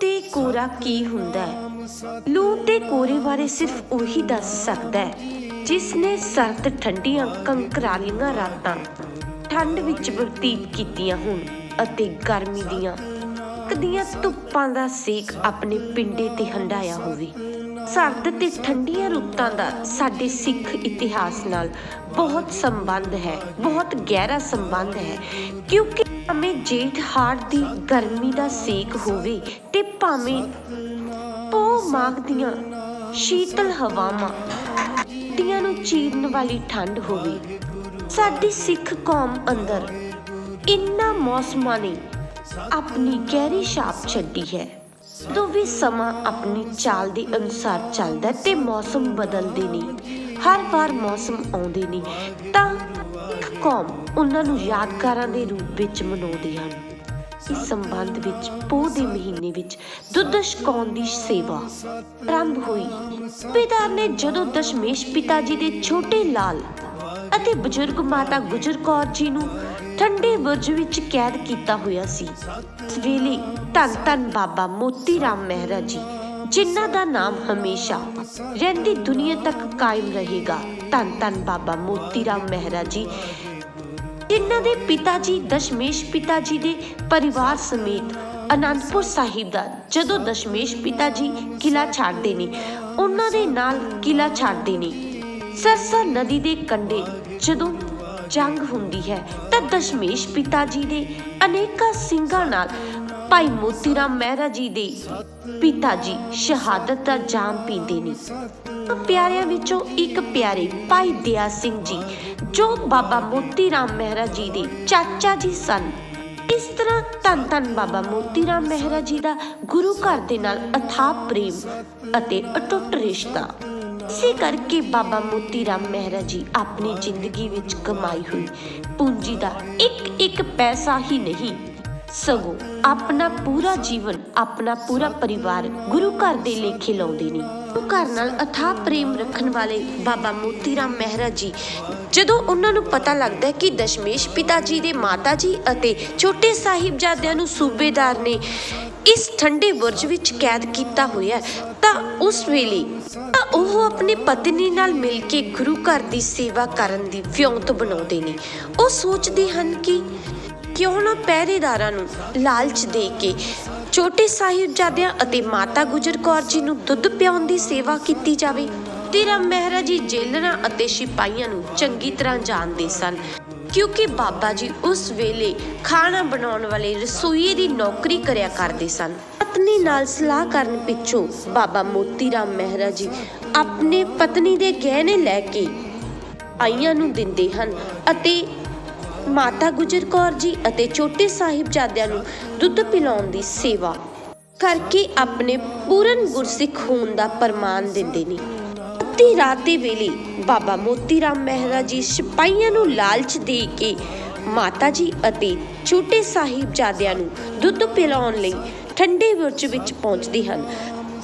ਤੇ ਕੋਰਾ ਕੀ ਹੁੰਦਾ ਹੈ? ਲੂ ਤੇ ਕੋਰੇ ਬਾਰੇ ਸਿਰਫ ਉਹੀ ਦੱਸ ਸਕਦਾ ਹੈ, ਜਿਸ ਨੇ ਸਰਦ ਠੰਡੀਆਂ ਕੰਕਰਾਲੀਆਂ ਰਾਤਾਂ ਠੰਡ ਵਿੱਚ ਬਤੀਤ ਕੀਤੀਆਂ ਹੋਣ ਅਤੇ ਗਰਮੀ ਦੀਆਂ ਕਦੀਆਂ ਧੁੱਪਾਂ ਦਾ ਸੇਕ ਆਪਣੇ ਪਿੰਡੇ ਤੇ ਹੰਡਾਇਆ ਹੋਵੇ। ਸਰਦ ਤੇ ਠੰਡੀਆਂ ਰੁੱਤਾਂ ਦਾ ਸਾਡੇ ਸਿੱਖ ਇਤਿਹਾਸ ਨਾਲ ਬਹੁਤ ਸੰਬੰਧ ਹੈ, ਬਹੁਤ ਗਹਿਰਾ ਸੰਬੰਧ ਹੈ, ਕਿਉਂਕਿ ਭਾਵੇਂ ਜੇਠ ਹਾੜ ਦੀ ਗਰਮੀ ਦਾ ਸੇਕ ਹੋਵੇ ਤੇ ਭਾਵੇਂ ਪੋ ਮਾਘ ਦੀਆਂ ਸ਼ੀਤਲ ਹਵਾਵਾਂ ਦੀਆਂ ਨੂੰ ਚੀਰਨ ਵਾਲੀ ਠੰਡ ਹੋਵੇ, ਸਾਡੀ ਸਿੱਖ ਕੌਮ ਅੰਦਰ ਇਨ੍ਹਾਂ ਮੌਸਮਾਂ ਨੇ ਆਪਣੀ ਗਹਿਰੀ ਛਾਪ ਛੱਡੀ ਹੈ। ਜਦੋਂ ਵੀ ਸਮਾਂ ਆਪਣੀ ਚਾਲ ਦੇ ਅਨੁਸਾਰ ਚੱਲਦਾ ਤੇ ਮੌਸਮ ਬਦਲਦੇ ਨੇ। ਹਰ ਵਾਰ ਮੌਸਮ ਆਉਂਦੇ ਨੇ, ਤਾਂ ਕੌਮ ਉਹਨਾਂ ਨੂੰ ਯਾਦਗਾਰਾਂ ਦੇ ਰੂਪ ਵਿੱਚ ਮਨਾਉਂਦੇ ਹਨ। ਇਸ ਸੰਬੰਧ ਵਿੱਚ ਪੋਹ ਦੇ ਮਹੀਨੇ ਵਿੱਚ ਦੁੱਧ ਛਕਾਉਣ ਦੀ ਸੇਵਾ ਆਰੰਭ ਹੋਈ। ਪਿਤਾ ਨੇ ਜਦੋਂ ਦਸ਼ਮੇਸ਼ ਪਿਤਾ ਜੀ ਦੇ ਛੋਟੇ ਲਾਲ ਅਤੇ ਬਜ਼ੁਰਗ ਮਾਤਾ ਗੁਜਰ ਕੌਰ ਜੀ ਨੂੰ ਠੰਡੇ ਬੁਰਜ ਵਿੱਚ ਕੈਦ ਕੀਤਾ ਹੋਇਆ ਸੀ, ਇਸ ਵੇਲੇ ਧੰਨ ਧੰਨ ਬਾਬਾ ਮੋਤੀ ਰਾਮ ਮਹਿਰਾ ਜੀ ਜਿਨ੍ਹਾਂ ਦਾ ਨਾਮ ਹਮੇਸ਼ਾ ਰਹਿੰਦੀ ਦੁਨੀਆ ਤੱਕ ਕਾਇਮ ਰਹੇਗਾ। ਧੰਨ ਧੰਨ ਬਾਬਾ ਮੋਤੀ ਰਾਮ ਮਹਿਰਾ ਜੀ। ਜਿਨ੍ਹਾਂ ਦੇ ਪਿਤਾ ਜੀ, ਦਸ਼ਮੇਸ਼ ਪਿਤਾ ਜੀ ਦੇ ਪਰਿਵਾਰ ਸਮੇਤ ਅਨੰਦਪੁਰ ਸਾਹਿਬ ਦਾ ਜਦੋਂ ਦਸ਼ਮੇਸ਼ ਪਿਤਾ ਜੀ ਕਿਲਾ ਛੱਡਦੇ ਨੇ, ਉਹਨਾਂ ਦੇ ਨਾਲ ਕਿਲਾ ਛੱਡਦੇ ਨੇ। ਸਰਸਾ ਨਦੀ ਦੇ ਕੰਢੇ ਜਦੋਂ ਜੰਗ ਹੁੰਦੀ ਹੈ ਤਾਂ ਦਸ਼ਮੇਸ਼ ਪਿਤਾ ਜੀ ਦੇ ਅਨੇਕਾਂ ਸਿੰਘਾਂ ਨਾਲ ਭਾਈ ਮੋਤੀ ਰਾਮ ਮਹਿਰਾ ਜੀ ਦੇ ਪਿਤਾ ਜੀ ਸ਼ਹਾਦਤ ਦਾ ਜਾਮ ਪੀਂਦੇ ਨੇ। ਪਿਆਰਿਆਂ ਵਿੱਚੋਂ ਇੱਕ ਪਿਆਰੇ ਭਾਈ ਦਿਆ ਸਿੰਘ ਜੀ, ਜੋ ਬਾਬਾ ਮੋਤੀ ਰਾਮ ਮਹਿਰਾ ਜੀ ਦੇ ਚਾਚਾ ਜੀ ਸਨ। ਇਸ ਤਰ੍ਹਾਂ ਧੰਨ ਧੰਨ ਬਾਬਾ ਮੋਤੀ ਰਾਮ ਮਹਿਰਾ ਜੀ ਦਾ ਗੁਰੂ ਘਰ ਦੇ ਨਾਲ ਅਥਾਹ ਪ੍ਰੇਮ ਅਤੇ ਅਟੁੱਟ ਰਿਸ਼ਤਾ। ਇਸੇ ਕਰਕੇ ਬਾਬਾ ਮੋਤੀ ਰਾਮ ਮਹਿਰਾ ਜੀ ਆਪਣੀ ਜ਼ਿੰਦਗੀ ਵਿੱਚ ਕਮਾਈ ਹੋਈ। ਪੂੰਜੀ ਦਾ ਇੱਕ ਇੱਕ ਪੈਸਾ ਹੀ ਨਹੀਂ ਸਗੋਂ ਆਪਣਾ ਪੂਰਾ ਜੀਵਨ, ਆਪਣਾ ਪੂਰਾ ਪਰਿਵਾਰ ਗੁਰੂ ਘਰ ਦੇ ਲੇਖੇ ਲਾਉਂਦੇ ਨੇ। ਗੁਰੂ ਘਰ ਨਾਲ ਅਥਾਹ ਪ੍ਰੇਮ ਰੱਖਣ ਵਾਲੇ ਬਾਬਾ ਮੋਤੀ ਰਾਮ ਮਹਿਰਾ ਜੀ, ਜਦੋਂ ਉਹਨਾਂ ਨੂੰ ਪਤਾ ਲੱਗਦਾ ਕਿ ਦਸ਼ਮੇਸ਼ ਪਿਤਾ ਜੀ ਦੇ ਮਾਤਾ ਜੀ ਅਤੇ ਛੋਟੇ ਸਾਹਿਬਜ਼ਾਦਿਆਂ ਨੂੰ ਸੂਬੇਦਾਰ ਨੇ ਇਸ ਠੰਡੇ ਬੁਰਜ ਵਿੱਚ ਕੈਦ ਕੀਤਾ ਹੋਇਆ ਤਾਂ ਉਸ ਵੇਲੇ ਤਾਂ ਉਹ ਆਪਣੀ ਪਤਨੀ ਨਾਲ ਮਿਲ ਕੇ ਗੁਰੂ ਘਰ ਦੀ ਸੇਵਾ ਕਰਨ ਦੀ ਵਿਉਂਤ ਬਣਾਉਂਦੇ ਨੇ। ਉਹ ਸੋਚਦੇ ਹਨ ਕਿ ਕਿਉਂ ਨਾ ਪਹਿਰੇਦਾਰਾਂ ਨੂੰ ਲਾਲਚ ਦੇ ਕੇ ਛੋਟੇ ਸਾਹਿਬਜ਼ਾਦਿਆਂ ਅਤੇ ਮਾਤਾ ਗੁਜਰ ਕੌਰ ਜੀ ਨੂੰ ਦੁੱਧ ਪਿਆਉਣ ਦੀ ਸੇਵਾ ਕੀਤੀ ਜਾਵੇ ਤੇਰਾ ਮਹਿਰਾ ਜੀ ਜੇਲਰਾਂ ਅਤੇ ਸਿਪਾਹੀਆਂ ਨੂੰ ਚੰਗੀ ਤਰ੍ਹਾਂ ਜਾਣਦੇ ਸਨ। ਕਿਉਂਕਿ ਬਾਬਾ ਜੀ ਉਸ ਵੇਲੇ ਖਾਣਾ ਬਣਾਉਣ ਵਾਲੇ ਰਸੋਈਏ ਦੀ ਨੌਕਰੀ ਕਰਿਆ ਕਰਦੇ ਸਨ। ਪਤਨੀ ਨਾਲ ਸਲਾਹ ਕਰਨ ਪਿੱਛੋਂ ਬਾਬਾ ਮੋਤੀ ਰਾਮ ਮਹਿਰਾ ਜੀ ਆਪਣੇ ਪਤਨੀ ਦੇ ਗਹਿਣੇ ਲੈ ਕੇ ਆਈਆਂ ਨੂੰ ਦਿੰਦੇ ਹਨ ਅਤੇ ਮਾਤਾ ਗੁਜਰ ਕੌਰ ਜੀ ਅਤੇ ਛੋਟੇ ਸਾਹਿਬਜ਼ਾਦਿਆਂ ਨੂੰ ਦੁੱਧ ਪਿਲਾਉਣ ਦੀ ਸੇਵਾ ਕਰਕੇ ਆਪਣੇ ਪੂਰਨ ਗੁਰਸਿੱਖ ਹੋਣ ਦਾ ਪ੍ਰਮਾਣ ਦਿੰਦੇ ਨੇ। ਅੱਧੀ ਰਾਤ ਦੇ ਵੇਲੇ ਬਾਬਾ ਮੋਤੀ ਰਾਮ ਮਹਿਰਾ ਜੀ ਸਿਪਾਹੀਆਂ ਨੂੰ ਲਾਲਚ ਦੇ ਕੇ ਮਾਤਾ ਜੀ ਅਤੇ ਛੋਟੇ ਸਾਹਿਬਜ਼ਾਦਿਆਂ ਨੂੰ ਦੁੱਧ ਪਿਲਾਉਣ ਲਈ ਠੰਡੇ ਬੁਰਜ ਵਿੱਚ ਪਹੁੰਚਦੇ ਹਨ,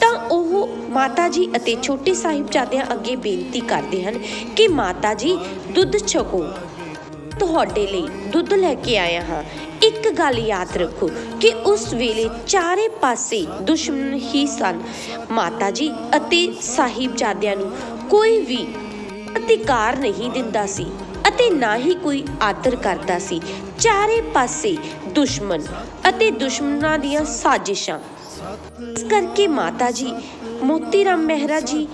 ਤਾਂ ਉਹ ਮਾਤਾ ਜੀ ਅਤੇ ਛੋਟੇ ਸਾਹਿਬਜ਼ਾਦਿਆਂ ਅੱਗੇ ਬੇਨਤੀ ਕਰਦੇ ਹਨ ਕਿ ਮਾਤਾ ਜੀ ਦੁੱਧ ਛਕੋ। ਤੁਹਾਡੇ ਲਈ ਦੁੱਧ ਲੈ ਕੇ ਆਇਆ ਹਾਂ। ਇੱਕ ਗੱਲ ਯਾਦ ਰੱਖੋ ਕਿ ਉਸ ਵੇਲੇ ਚਾਰੇ ਪਾਸੇ ਦੁਸ਼ਮਣ ਹੀ ਸਨ। ਮਾਤਾ ਜੀ ਅਤੇ ਸਾਹਿਬਜ਼ਾਦਿਆਂ ਨੂੰ ਕੋਈ ਵੀ ਅਧਿਕਾਰ ਨਹੀਂ ਦਿੰਦਾ ਸੀ ਅਤੇ ਨਾ ਹੀ ਕੋਈ ਆਦਰ ਕਰਦਾ ਸੀ। ਚਾਰੇ ਪਾਸੇ ਦੁਸ਼ਮਣ ਅਤੇ ਦੁਸ਼ਮਣਾਂ ਦੀਆਂ ਸਾਜ਼ਿਸ਼ਾਂ। ਇਸ ਕਰਕੇ ਮਾਤਾ ਜੀ ਮੋਤੀ ਰਾਮ ਮਹਿਰਾ ਜੀ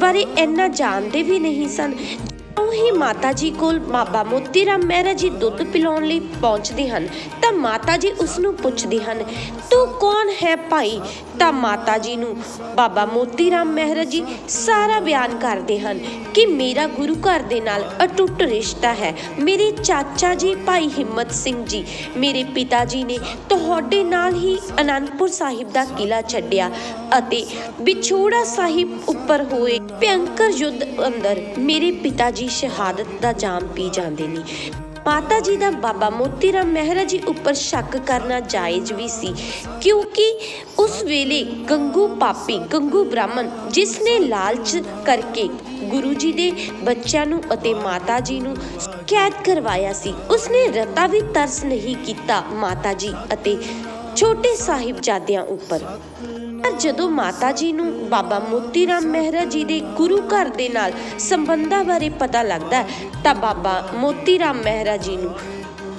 ਬਾਰੇ ਇੰਨਾ ਜਾਣਦੇ ਵੀ ਨਹੀਂ ਸਨ ਉਹ ਹੀ ਮਾਤਾ ਜੀ ਕੋਲ ਬਾਬਾ ਮੋਤੀ ਰਾਮ ਮਹਿਰਾ ਜੀ ਦੁੱਧ ਪਿਲਾਉਣ ਲਈ ਪਹੁੰਚਦੇ ਹਨ ਮਾਤਾ ਜੀ ਉਸ ਨੂੰ ਪੁੱਛਦੇ ਹਨ, ਤੂੰ ਕੌਣ ਹੈ ਭਾਈ? ਤਾਂ ਮਾਤਾ ਜੀ ਨੂੰ ਬਾਬਾ ਮੋਤੀ ਰਾਮ ਮਹਿਰਾ ਜੀ ਸਾਰਾ ਬਿਆਨ ਕਰਦੇ ਹਨ ਕਿ ਮੇਰਾ ਗੁਰੂ ਘਰ ਦੇ ਨਾਲ ਅਟੁੱਟ ਰਿਸ਼ਤਾ ਹੈ। ਮੇਰੇ ਚਾਚਾ ਜੀ ਭਾਈ ਹਿੰਮਤ ਸਿੰਘ ਜੀ, ਮੇਰੇ ਪਿਤਾ ਜੀ ਨੇ ਤੁਹਾਡੇ ਨਾਲ ਹੀ ਅਨੰਦਪੁਰ ਸਾਹਿਬ ਦਾ ਕਿਲਾ ਛੱਡਿਆ ਅਤੇ ਵਿਛੋੜਾ ਸਾਹਿਬ ਉੱਪਰ ਹੋਏ ਭਿਅੰਕਰ ਯੁੱਧ ਅੰਦਰ ਮੇਰੇ ਪਿਤਾ ਜੀ ਸ਼ਹਾਦਤ ਦਾ ਜਾਮ ਪੀ ਜਾਂਦੇ ਨੇ। ਮਾਤਾ ਜੀ ਦਾ ਬਾਬਾ ਮੋਤੀ ਰਾਮ ਮਹਿਰਾ ਜੀ ਉੱਪਰ ਸ਼ੱਕ ਕਰਨਾ ਜਾਇਜ਼ ਵੀ ਸੀ, ਕਿਉਂਕਿ ਉਸ ਵੇਲੇ ਗੰਗੂ ਪਾਪੀ, ਗੰਗੂ ਬ੍ਰਾਹਮਣ ਜਿਸ ਨੇ ਲਾਲਚ ਕਰਕੇ ਗੁਰੂ ਜੀ ਦੇ ਬੱਚਿਆਂ ਨੂੰ ਅਤੇ ਮਾਤਾ ਜੀ ਨੂੰ ਕੈਦ ਕਰਵਾਇਆ ਸੀ, ਉਸਨੇ ਰਤਾ ਵੀ ਤਰਸ ਨਹੀਂ ਕੀਤਾ ਮਾਤਾ ਜੀ ਅਤੇ ਛੋਟੇ ਸਾਹਿਬਜ਼ਾਦਿਆਂ ਉੱਪਰ। ਪਰ ਜਦੋਂ ਮਾਤਾ ਜੀ ਨੂੰ ਬਾਬਾ ਮੋਤੀ ਰਾਮ ਮਹਿਰਾ ਜੀ ਦੇ ਗੁਰੂ ਘਰ ਦੇ ਨਾਲ ਸੰਬੰਧਾਂ ਬਾਰੇ ਪਤਾ ਲੱਗਦਾ ਤਾਂ ਬਾਬਾ ਮੋਤੀ ਰਾਮ ਮਹਿਰਾ ਜੀ ਨੂੰ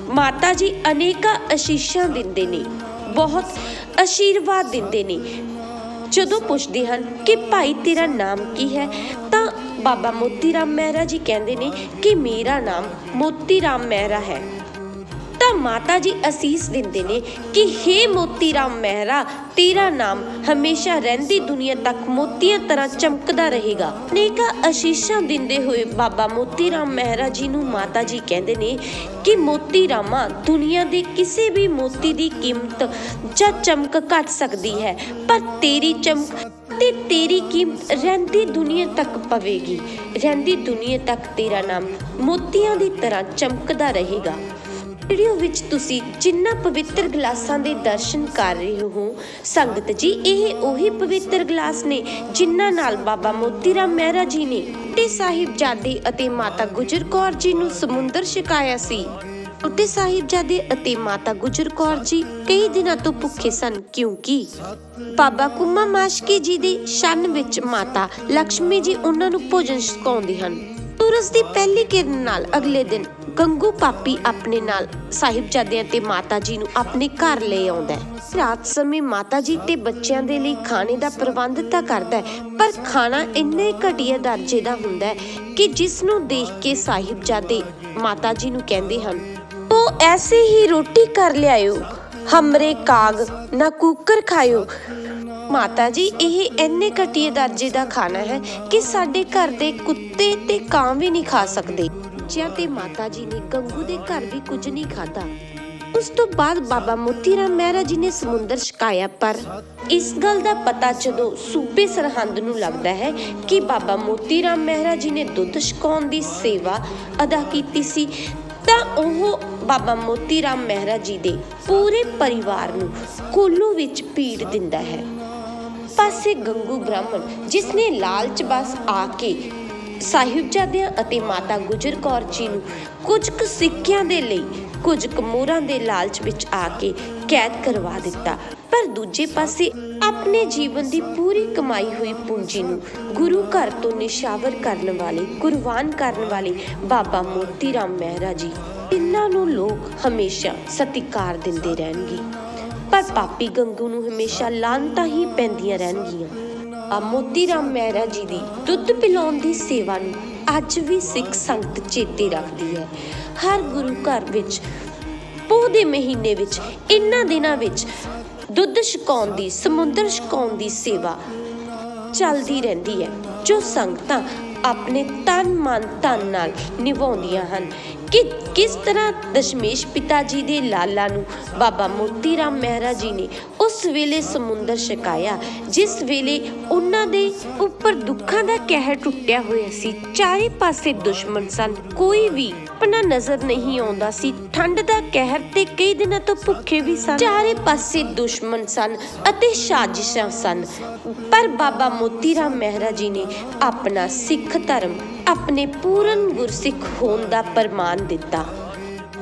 ਮਾਤਾ ਜੀ ਅਨੇਕਾਂ ਅਸ਼ੀਸ਼ਾਂ ਦਿੰਦੇ ਨੇ, ਬਹੁਤ ਆਸ਼ੀਰਵਾਦ ਦਿੰਦੇ ਨੇ। ਜਦੋਂ ਪੁੱਛਦੇ ਹਨ ਕਿ ਭਾਈ ਤੇਰਾ ਨਾਮ ਕੀ ਹੈ, ਤਾਂ ਬਾਬਾ ਮੋਤੀ ਰਾਮ ਮਹਿਰਾ ਜੀ ਕਹਿੰਦੇ ਨੇ ਕਿ ਮੇਰਾ ਨਾਮ ਮੋਤੀ ਰਾਮ ਮਹਿਰਾ ਹੈ। ਤਾਂ ਮਾਤਾ ਜੀ ਅਸੀਸ ਦਿੰਦੇ ਨੇ ਕਿ हे ਮੋਤੀ ਰਾਮ ਮਹਿਰਾ, ਤੇਰਾ ਨਾਮ ਹਮੇਸ਼ਾ ਰਹਿੰਦੀ ਦੁਨੀਆ ਤੱਕ ਮੋਤੀਆਂ ਤਰ੍ਹਾਂ ਚਮਕਦਾ ਰਹੇਗਾ। ਅਨੇਕਾਂ ਅਸ਼ੀਸ਼ਾਂ ਦਿੰਦੇ ਹੋਏ ਬਾਬਾ ਮੋਤੀ ਰਾਮ ਮਹਿਰਾ ਜੀ ਨੂੰ ਮਾਤਾ ਜੀ ਕਹਿੰਦੇ ਨੇ ਕਿ ਮੋਤੀ ਰਾਮਾ ਦੁਨੀਆ ਦੇ ਕਿਸੇ ਵੀ ਮੋਤੀ ਦੀ ਕੀਮਤ ਜਾਂ ਚਮਕ ਘਟ ਸਕਦੀ ਹੈ, ਪਰ ਤੇਰੀ ਚਮਕ ਤੇ ਤੇਰੀ ਕੀਮਤ ਰਹਿੰਦੀ ਦੁਨੀਆ ਤੱਕ ਪਵੇਗੀ। ਰਹਿੰਦੀ ਦੁਨੀਆ ਤੱਕ ਤੇਰਾ ਨਾਮ ਮੋਤੀਆਂ ਦੀ ਤਰ੍ਹਾਂ ਚਮਕਦਾ ਰਹੇਗਾ। ਵੀਡੀਓ ਵਿੱਚ ਤੁਸੀਂ ਜਿੰਨਾ ਪਵਿੱਤਰ ਗਲਾਸਾਂ ਦੇ ਦਰਸ਼ਨ ਕਰ ਰਹੇ ਹੋ, ਸੰਗਤ ਜੀ, ਇਹ ਉਹੀ ਪਵਿੱਤਰ ਗਲਾਸ ਨੇ ਜਿਨ੍ਹਾਂ ਨਾਲ ਬਾਬਾ ਮੋਤੀ ਰਾਮ ਮਹਿਰਾ ਜੀ ਨੇ ਤੇ ਸਾਹਿਬਜ਼ਾਦੇ ਅਤੇ ਮਾਤਾ ਗੁਜਰ ਕੌਰ ਜੀ ਨੂੰ ਸਮੁੰਦਰ ਛਕਾਇਆ ਸੀ। ਛੋਟੇ ਸਾਹਿਬਜ਼ਾਦੇ ਅਤੇ ਮਾਤਾ ਗੁਜਰ ਕੌਰ ਜੀ ਕਈ ਦਿਨਾਂ ਤੋਂ ਭੁੱਖੇ ਸਨ, ਕਿਉਂਕਿ ਬਾਬਾ ਕੁਮਾ ਮਾਸ਼ਕੀ ਜੀ ਦੇ ਸ਼ਨ ਵਿੱਚ ਮਾਤਾ ਲక్ష్ਮੀ ਜੀ ਉਹਨਾਂ ਨੂੰ ਭੋਜਨ ਛਕਾਉਂਦੇ ਹਨ। ਸੂਰਜ ਦੀ ਪਹਿਲੀ ਕਿਰਨ ਨਾਲ ਅਗਲੇ ਦਿਨ ਗੰਗੂ ਪਾਪੀ ਆਪਣੇ ਨਾਲ ਸਾਹਿਬਜ਼ਾਦਿਆਂ ਤੇ ਮਾਤਾ ਜੀ ਨੂੰ ਆਪਣੇ ਘਰ ਲੈ ਆਉਂਦਾ ਹੈ। ਰਾਤ ਸਮੇਂ ਮਾਤਾ ਜੀ ਤੇ ਬੱਚਿਆਂ ਦੇ ਲਈ ਖਾਣੇ ਦਾ ਪ੍ਰਬੰਧ ਤਾਂ ਕਰਦਾ ਹੈ, ਪਰ ਖਾਣਾ ਇੰਨੇ ਘਟੀਆ ਦਰਜੇ ਦਾ ਹੁੰਦਾ ਹੈ ਕਿ ਜਿਸ ਨੂੰ ਦੇਖ ਕੇ ਸਾਹਿਬਜ਼ਾਦੇ ਮਾਤਾ ਜੀ ਨੂੰ ਕਹਿੰਦੇ ਹਨ ਉਹ ਐਸੇ ਹੀ ਰੋਟੀ ਕਰ ਲਿਆਇਓ, ਹਮਰੇ ਕਾਗ ਨਾ ਕੂਕਰ ਖਾਇਓ। ਮਾਤਾ ਜੀ ਇਹ ਇੰਨੇ ਘਟੀਏ ਦਰਜੇ ਦਾ ਖਾਣਾ ਹੈ ਕਿ ਸਾਡੇ ਘਰ ਦੇ ਕੁੱਤੇ ਤੇ ਕਾਂ ਵੀ ਨਹੀਂ ਖਾ ਸਕਦੇ। ਬੱਚਿਆਂ ਤੇ ਮਾਤਾ ਜੀ ਨੇ ਗੰਗੂ ਦੇ ਘਰ ਵੀ ਕੁਝ ਨਹੀਂ ਖਾਦਾ ਉਸ ਤੋਂ ਬਾਅਦ ਬਾਬਾ ਮੋਤੀ ਰਾਮ ਮਹਿਰਾ ਜੀ ਨੇ ਸਮੁੰਦਰ ਛਕਾਇਆ, ਪਰ ਇਸ ਗੱਲ ਦਾ ਪਤਾ ਜਦੋਂ ਸੂਬੇ ਸਰਹੰਦ ਨੂੰ ਲੱਗਦਾ ਹੈ ਕਿ ਬਾਬਾ ਮੋਤੀ ਰਾਮ ਮਹਿਰਾ ਜੀ ਨੇ ਦੁੱਧ ਛਕਾਉਣ ਦੀ ਸੇਵਾ ਅਦਾ ਕੀਤੀ ਸੀ, ਤਾਂ ਉਹ ਬਾਬਾ ਮੋਤੀ ਰਾਮ ਮਹਿਰਾ ਜੀ ਦੇ ਪੂਰੇ ਪਰਿਵਾਰ ਨੂੰ ਕੋਲੂ ਵਿੱਚ ਪੀੜ ਦਿੰਦਾ ਹੈ। ਪਾਸੇ ਗੰਗੂ ਬ੍ਰਾਹਮਣ, ਜਿਸ ਨੇ ਲਾਲਚ ਬਸ ਆ ਕੇ ਸਾਹਿਬਜ਼ਾਦਿਆਂ ਅਤੇ ਮਾਤਾ ਗੁਜਰ ਕੌਰ ਜੀ ਨੂੰ ਕੁਝ ਕੁ ਸਿੱਖਿਆਂ ਦੇ ਲਈ, ਕੁਝ ਕੁ ਦੇ ਲਾਲਚ ਵਿੱਚ ਆ ਕੇ ਕੈਦ ਕਰਵਾ ਦਿੱਤਾ। ਪਰ ਦੂਜੇ ਪਾਸੇ ਆਪਣੇ ਜੀਵਨ ਦੀ ਪੂਰੀ ਕਮਾਈ ਹੋਈ ਪੂੰਜੀ ਨੂੰ ਗੁਰੂ ਘਰ ਤੋਂ ਨਿਸ਼ਾਵਰ ਕਰਨ ਵਾਲੇ, ਕੁਰਬਾਨ ਕਰਨ ਵਾਲੇ ਬਾਬਾ ਮੋਤੀ ਰਾਮ ਮਹਿਰਾ ਜੀ, ਇਹਨਾਂ ਨੂੰ ਲੋਕ ਹਮੇਸ਼ਾ ਸਤਿਕਾਰ ਦਿੰਦੇ ਰਹਿਣਗੇ। ਪਰ ਪਾਪੀ ਗੰਗੂ ਨੂੰ ਹਮੇਸ਼ਾ ਲਾਂਤਾਂ ਹੀ ਪੈਂਦੀਆਂ ਰਹਿਣਗੀਆਂ। ਆ ਮੋਤੀ ਰਾਮ ਮਹਿਰਾ ਜੀ ਦੀ ਦੁੱਧ ਪਿਲਾਉਣ ਦੀ ਸੇਵਾ ਨੂੰ ਅੱਜ ਵੀ ਸਿੱਖ ਸੰਗਤ ਚੇਤੇ ਰੱਖਦੀ ਹੈ। ਹਰ ਗੁਰੂ ਘਰ ਵਿੱਚ, ਪੋਹ ਦੇ ਮਹੀਨੇ ਵਿੱਚ ਇਨ੍ਹਾਂ ਦਿਨਾਂ ਵਿੱਚ ਦੁੱਧ ਛਕਾਉਣ ਦੀ, ਸਮੁੰਦਰ ਛਕਾਉਣ ਦੀ ਸੇਵਾ ਚੱਲਦੀ ਰਹਿੰਦੀ ਹੈ, ਜੋ ਸੰਗਤਾਂ ਆਪਣੇ ਤਨ ਮਨ ਧਨ ਨਾਲ ਨਿਭਾਉਂਦੀਆਂ ਹਨ। ਕਿ ਕਿਸ ਤਰ੍ਹਾਂ ਦਸ਼ਮੇਸ਼ ਪਿਤਾ ਜੀ ਦੇ ਲਾਲਾ ਨੂੰ ਬਾਬਾ ਮੋਤੀ ਰਾਮ ਮਹਿਰਾ ਜੀ ਨੇ ਉਸ ਵੇਲੇ ਸਮੁੰਦਰ ਛਕਾਇਆ, ਜਿਸ ਵੇਲੇ ਉਹਨਾਂ ਦੇ ਉੱਪਰ ਦੁੱਖਾਂ ਦਾ ਕਹਿਰ ਟੁੱਟਿਆ ਹੋਇਆ ਸੀ। ਚਾਰੇ ਪਾਸੇ ਦੁਸ਼ਮਣ ਸਨ। ਕੋਈ ਵੀ ਆਪਣਾ ਨਜ਼ਰ ਨਹੀਂ ਆਉਂਦਾ ਸੀ। ਠੰਡ ਦਾ ਕਹਿਰ ਤੇ ਕਈ ਦਿਨਾਂ ਤੋਂ ਭੁੱਖੇ ਵੀ ਸਨ। ਚਾਰੇ ਪਾਸੇ ਦੁਸ਼ਮਣ ਸਨ ਅਤੇ ਸਾਜ਼ਿਸ਼ਾਂ ਸਨ। ਪਰ ਬਾਬਾ ਮੋਤੀ ਰਾਮ ਮਹਿਰਾ ਜੀ ਨੇ ਆਪਣਾ ਸਿੱਖ ਧਰਮ, ਆਪਣੇ ਪੂਰਨ ਗੁਰਸਿੱਖ ਹੋਣ ਦਾ ਪ੍ਰਮਾਣ ਦਿੱਤਾ।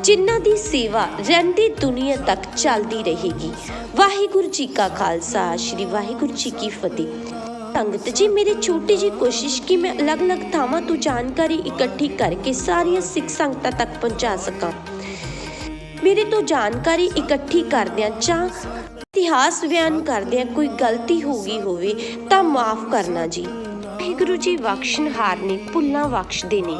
ਜਿਨ੍ਹਾਂ ਦੀ ਸੇਵਾ ਰਹਿੰਦੀ ਦੁਨੀਆ ਤੱਕ ਚੱਲਦੀ ਰਹੇਗੀ। ਵਾਹਿਗੁਰੂ ਜੀ ਕਾ ਖਾਲਸਾ, ਸ੍ਰੀ ਵਾਹਿਗੁਰੂ ਜੀ ਕੀ ਫਤਿਹ। ਸੰਗਤ, ਜੀ ਮੇਰੀ ਛੋਟੀ ਜੀ ਕੋਸ਼ਿਸ਼ ਕਿ ਮੈਂ ਅਲੱਗ-ਅਲੱਗ ਥਾਵਾਂ ਤੋਂ ਜਾਣਕਾਰੀ ਇਕੱਠੀ ਕਰਕੇ ਸਾਰੀਆਂ ਸਿੱਖ ਸੰਗਤਾਂ ਤੱਕ ਪਹੁੰਚਾ ਸਕਾਂ। ਮੇਰੇ ਤੋਂ ਜਾਣਕਾਰੀ ਇਕੱਠੀ ਕਰਦਿਆਂ ਜਾਂ ਇਤਿਹਾਸ ਬਿਆਨ ਕਰਦਿਆਂ ਕੋਈ ਗਲਤੀ ਹੋ ਗਈ ਹੋਵੇ ਤਾਂ ਮਾਫ ਕਰਨਾ ਜੀ। ਵਾਹਿਗੁਰੂ ਜੀ ਬਖਸ਼ਣਹਾਰ ਨੇ ਭੁੱਲਾਂ ਬਖਸ਼ਦੇ ਨੇ।